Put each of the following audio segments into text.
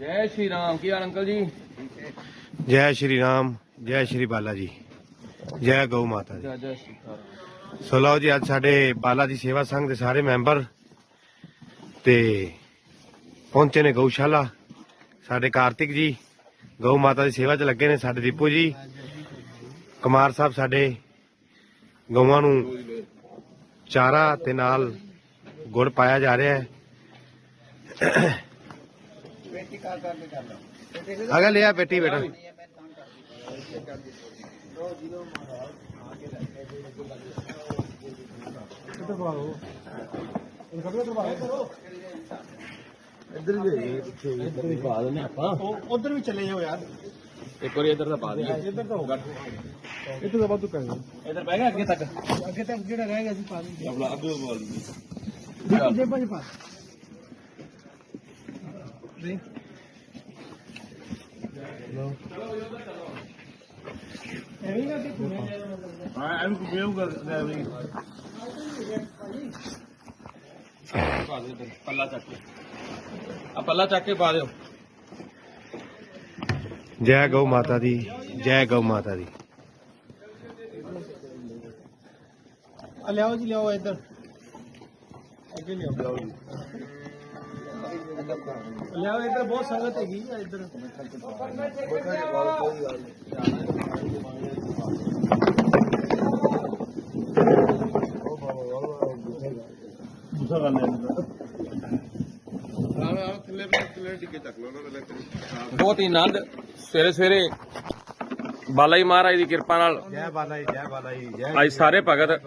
ਜੈ ਸ਼੍ਰੀ ਰਾਮ ਕੀ ਹਾਲ ਅੰਕਲ ਜੀ? ਜੈ ਸ਼੍ਰੀ ਰਾਮ ਜੈ ਸ਼੍ਰੀ ਬਾਲਾ ਜੀ। ਜੈ ਗਊ ਮਾਤਾ ਜੀ। ਸ਼੍ਰੀ ਸੋ ਲਓ ਜੀ ਅੱਜ ਸਾਡੇ ਬਾਲਾ ਜੀ ਸੇਵਾ ਸੰਘ ਦੇ ਸਾਰੇ ਮੈਂਬਰ ਤੇ ਪਹੁੰਚੇ ਨੇ ਗਊਸ਼ਾਲਾ। ਸਾਡੇ ਕਾਰਤਿਕ ਜੀ ਗਊ ਮਾਤਾ ਦੀ ਸੇਵਾ 'ਚ ਲੱਗੇ ਨੇ ਸਾਡੇ ਦੀਪੂ ਜੀ। ਕੁਮਾਰ ਸਾਹਿਬ ਸਾਡੇ ਗਊਆਂ ਨੂੰ ਚਾਰਾ ਤੇ ਨਾਲ ਗੁੜ ਪਾਇਆ ਜਾ ਰਿਹਾ ਹੈ। ਅਗਾ ਲਿਆ ਬੇਟੀ ਬੇਟਾ ਇੱਧਰ ਹੀ ਪਾ ਦਿੰਦੇ ਆਪਾਂ ਉਧਰ ਵੀ ਚਲੇ ਜਾਓ ਯਾਰ ਇੱਕ ਵਾਰੀ ਇੱਧਰ ਦਾ ਪਾ ਦਈਏ ਇੱਧਰ ਤਾਂ ਹੋਗਾ ਇੱਧਰ ਦਾ ਵਾਧੂ ਕਰਨਾ ਇੱਧਰ ਪੈ ਗਿਆ ਅੱਗੇ ਤੱਕ ਅੱਗੇ ਤੱਕ ਜਿਹੜਾ ਰਹਿ ਗਿਆ ਸੀ ਪਾ ਦਿੰਦੇ ਆਪਣਾ ਅੱਗੇ ਪਾ ਦਈਏ ਜੇ ਪੰਜ ਪਾ ਹਾਂ ਇਹਨੂੰ ਕਿਉਂ ਕਰ ਵੀ ਪਾ ਦੇ ਇੱਧਰ ਪੱਲਾ ਚੱਕ ਕੇ ਆ ਪੱਲਾ ਚੱਕ ਕੇ ਪਾ ਦਿਓ ਜੈ ਗਊ ਮਾਤਾ ਦੀ ਜੈ ਗਊ ਮਾਤਾ ਦੀ। ਲਿਆਓ ਜੀ ਲਿਆਓ ਇੱਧਰ। ਅੱਗੇ ਲਿਆਓ ਲਿਆਓ ਇੱਧਰ ਬਹੁਤ ਸੰਗਤ ਹੈਗੀ ਆ ਇੱਧਰ। ਕਰ ਬਹੁਤ ਹੀ ਆਨੰਦ। ਸਵੇਰੇ ਸਵੇਰੇ ਬਾਲਾ ਜੀ ਮਹਾਰਾਜ ਦੀ ਕਿਰਪਾ ਨਾਲ ਜੈ ਬਾਲਾ ਜੀ ਜੈ ਬਾਲਾ ਜੀ ਜੈ ਅੱਜ ਸਾਰੇ ਭਗਤ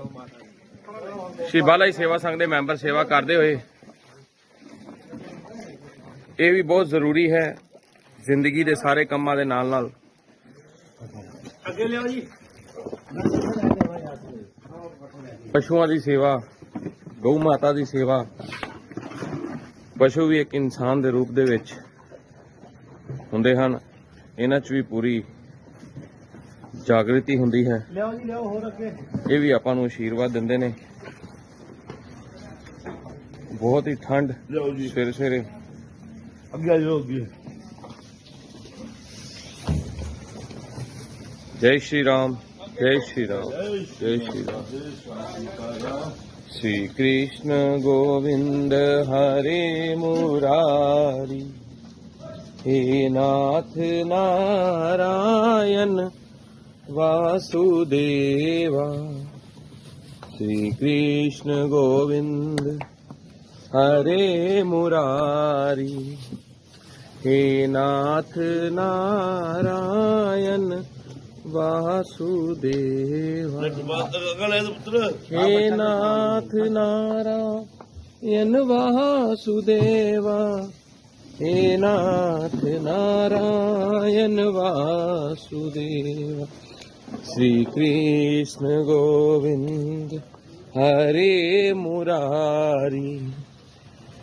ਸ਼੍ਰੀ ਬਾਲਾ ਜੀ ਸੇਵਾ ਸੰਘ ਦੇ ਮੈਂਬਰ ਸੇਵਾ ਕਰਦੇ ਹੋਏ ਇਹ ਵੀ ਬਹੁਤ ਜ਼ਰੂਰੀ ਹੈ ਜ਼ਿੰਦਗੀ ਦੇ ਸਾਰੇ ਕੰਮਾਂ ਦੇ ਨਾਲ ਨਾਲ। ਅੱਗੇ ਲਿਆਓ ਜੀ। ਪਸ਼ੂਆਂ ਦੀ ਸੇਵਾ ਗਊ ਮਾਤਾ ਦੀ ਸੇਵਾ ਪਸ਼ੂ ਵੀ ਇੱਕ ਇਨਸਾਨ ਦੇ ਰੂਪ ਦੇ ਵਿੱਚ ਹੁੰਦੇ ਹਨ। ਇਹਨਾਂ 'ਚ ਵੀ ਪੂਰੀ ਜਾਗ੍ਰਿਤੀ ਹੁੰਦੀ ਹੈ। ਲਿਆਓ ਜੀ ਲਿਆਓ ਹੋਰ ਅੱਗੇ। ਇਹ ਵੀ ਆਪਾਂ ਨੂੰ ਆਸ਼ੀਰਵਾਦ ਦਿੰਦੇ ਨੇ। ਬਹੁਤ ਹੀ ਠੰਡ ਸਵੇਰੇ ਸਵੇਰੇ ਅੱਗੇ ਆ ਜਾਓ ਅੱਗੇ ਜੈ ਸ਼੍ਰੀ ਰਾਮ ਜੈ ਸ਼੍ਰੀ ਰਾਮ ਜੈ ਸ਼੍ਰੀ ਰਾਮ श्री कृष्ण गोविंद हरे मुरारी हे नाथ नारायण वासुदेवा श्री कृष्ण गोविंद हरे मुरारी हे नाथ नारायण वासुदेवा। हे नाथ नारायण वासुदेवा हे नाथ नारायण वासुदेवा। श्री कृष्ण गोविंद हरे मुरारी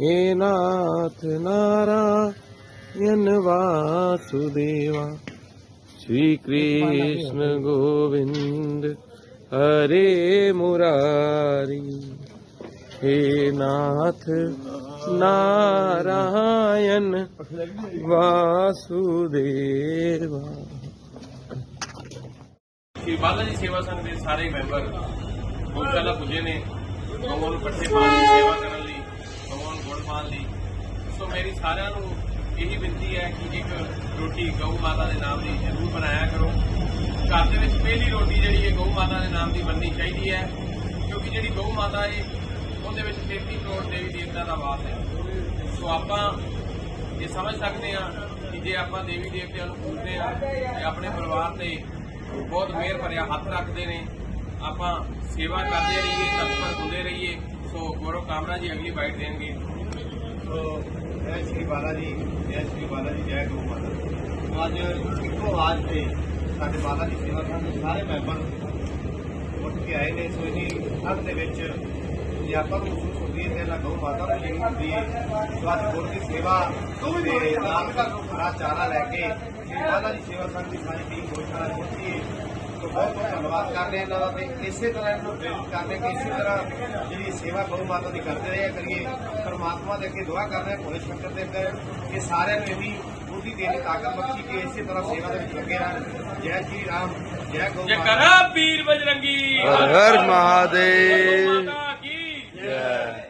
हे नाथ नारायण वासुदेवा श्री कृष्ण गोविंद हरे मुरारी हे नाथ नारायण वासुदेवा ਸ਼੍ਰੀ ਬਾਲਾ ਜੀ ਸੇਵਾ ਸੰਘ ਦੇ ਸਾਰੇ ਮੈਂਬਰ ਗੋਸ਼ਾਲਾ ਪੁੱਜੇ ਨੇ ਗਊਆਂ ਨੂੰ ਪੱਠੇ ਪਾਉਣ ਦੀ ਸੇਵਾ ਕਰਨ ਲਈ ਗਊਆਂ ਨੂੰ ਗੁੜ ਪਾਉਣ ਲਈ। ਸੋ ਮੇਰੀ ਸਾਰਿਆਂ ਨੂੰ ਇਹੀ ਬੇਨਤੀ ਹੈ ਕਿ ਇੱਕ ਰੋਟੀ ਗਊ ਮਾਤਾ ਦੇ ਨਾਮ ਦੀ ਜ਼ਰੂਰ ਬਣਾਇਆ ਕਰੋ। ਘਰ ਦੇ ਵਿੱਚ ਪਹਿਲੀ ਰੋਟੀ ਜਿਹੜੀ ਹੈ, ਗਊ ਮਾਤਾ ਦੇ ਨਾਮ ਦੀ ਬਣਨੀ ਚਾਹੀਦੀ ਹੈ। ਕਿਉਂਕਿ ਜਿਹੜੀ ਗਊ ਮਾਤਾ ਹੈ, ਉਹਦੇ ਵਿੱਚ 33 ਕਰੋੜ ਦੇਵੀ ਦੇਵਤਾ ਦਾ ਵਾਸ ਹੈ। ਸੋ ਆਪਾਂ ਇਹ ਸਮਝ ਸਕਦੇ ਹਾਂ ਕਿ ਜੇ ਆਪਾਂ ਦੇਵੀ ਦੇਵਤਿਆਂ ਨੂੰ ਪੂਜਦੇ ਹਾਂ ਤੇ ਆਪਣੇ ਪਰਿਵਾਰ ਤੇ ਬਹੁਤ ਮਿਹਰ ਭਰਿਆ ਹੱਥ ਰੱਖਦੇ ਨੇ, ਆਪਾਂ ਸੇਵਾ ਕਰਦੇ ਰਹੀਏ, ਤਤਪਰ ਹੁੰਦੇ ਰਹੀਏ। ਸੋ ਗੁਰੂ ਕਾਮਰਾ ਜੀ ਅਗਲੀ ਬਾਈਟ ਦੇਣਗੇ। ਸੋ ਜੈ ਸ਼੍ਰੀ ਬਾਲਾ ਜੀ ਜੈ ਸ਼੍ਰੀ ਬਾਲਾ ਜੀ, ਜੈ ਗਊ ਮਾਤਾ ਅੱਜ ਇੱਕੋ ਆਵਾਜ਼ ਤੇ ਸਾਡੇ ਬਾਲਾ ਜੀ ਸੇਵਾ ਕਰਨ ਦੇ ਸਾਰੇ ਮੈਂਬਰ ਉੱਠ ਕੇ ਆਏ ਨੇ। ਸੋ ਇਹਦੀ ਠੰਡ ਦੇ ਵਿੱਚ ਜੇ ਆਪਾਂ ਨੂੰ ਮਹਿਸੂਸ ਹੁੰਦੀ ਹੈ ਤੇ ਇਹਨਾਂ ਗਊ ਮਾਤਾ ਨੂੰ ਜਿਹੜੀ ਹੁੰਦੀ ਹੈ ਸੋ ਅੱਜ ਗੁਰ ਦੀ ਸੇਵਾ ਤੇ ਨਾਲ ਖਰਾ ਚਾਰਾ ਲੈ ਕੇ ਇਹ ਬਾਲਾ ਜੀ ਸੇਵਾ ਕਰਨ ਦੀ ਸਾਰੀ ਟੀਮ ਗੋਸ਼ਾਲਾ ਪਹੁੰਚੀ ਹੈ। ਬਹੁਤ ਬਹੁਤ ਧੰਨਵਾਦ ਕਰਦੇ ਹਾਂ ਇਹਨਾਂ ਦਾ ਤੇ ਇਸੇ ਤਰ੍ਹਾਂ ਇਹਨੂੰ ਪ੍ਰੇਰਿਤ ਕਰਦੇ ਕਿ ਇਸੇ ਤਰ੍ਹਾਂ ਜਿਹੜੀ ਸੇਵਾ ਗਊ ਮਾਤਾ ਦੀ ਕਰਦੇ ਰਹੇ ਕਰੀਏ। ਪਰਮਾਤਮਾ ਦੇ ਅੱਗੇ ਦੁਆ ਕਰਦੇ ਹਾਂ ਭੋਲੇ ਸ਼ੰਕਰ ਦੇ ਅੱਗੇ ਕਿ ਸਾਰਿਆਂ ਨੂੰ ਇਹਦੀ ਬੁੱਧੀ ਦੇਣੀ ਤਾਕਤ ਬਖਸ਼ੀ ਕਿ ਇਸੇ ਤਰ੍ਹਾਂ ਸੇਵਾ ਦੇ ਵਿੱਚ ਲੱਗੇ ਰਹਿਣ। ਜੈ ਸ਼੍ਰੀ ਰਾਮ ਜੈ ਗਊ ਜੇ ਕਰਾ ਪੀਰ ਬਜਰੰਗੀ। ਹਰ ਹਰ ਮਹਾਦੇਵ। ਮਾਤਾ ਕੀ? ਜੈ।